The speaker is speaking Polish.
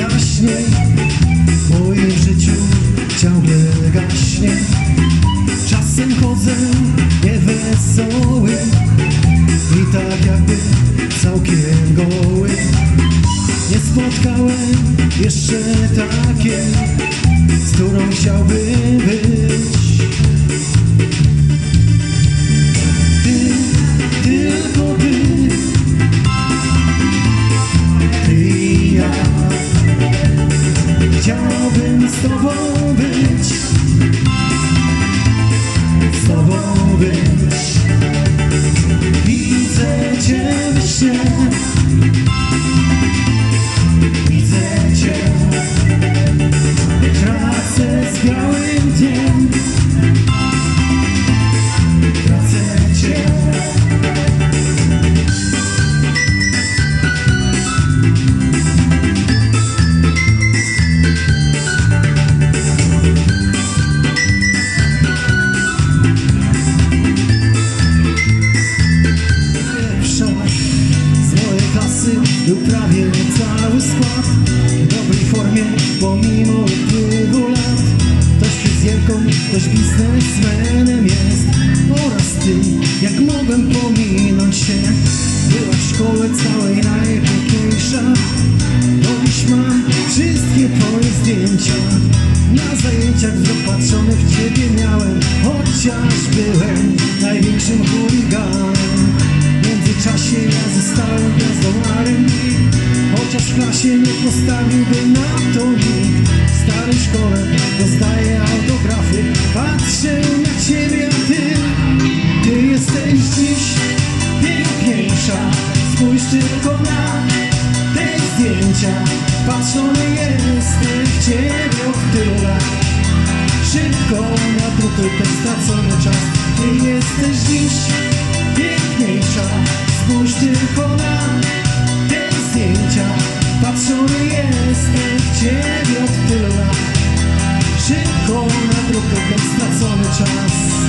jaśniej W moim życiu ciągle gaśnie. Czasem chodzę niewesoły I tak jakby całkiem goły. Nie spotkałem jeszcze takiej Z którą chciałbym być pomimo upływu lat. Ktoś fryzjerką, ktoś biznesmenem jest. Oraz ty, jak mogłem pominąć się? Była w szkole całej najpiękniejsza. Do dziś mam wszystkie twoje zdjęcia. Na zajęciach zapatrzony w ciebie miałem. Chociaż byłem największym chuliganem. W międzyczasie ja zostałem gwiazdomarem Chociaż w klasie nie postawiłby tylko na te zdjęcia Patrzony jestem w ciebie od tylu lat Szybko nadrukuj ten stracony czas. Ty jesteś dziś piękniejsza Spójrz tylko na te zdjęcia Patrzony jestem w ciebie od tylu lat Szybko nadrukuj ten stracony czas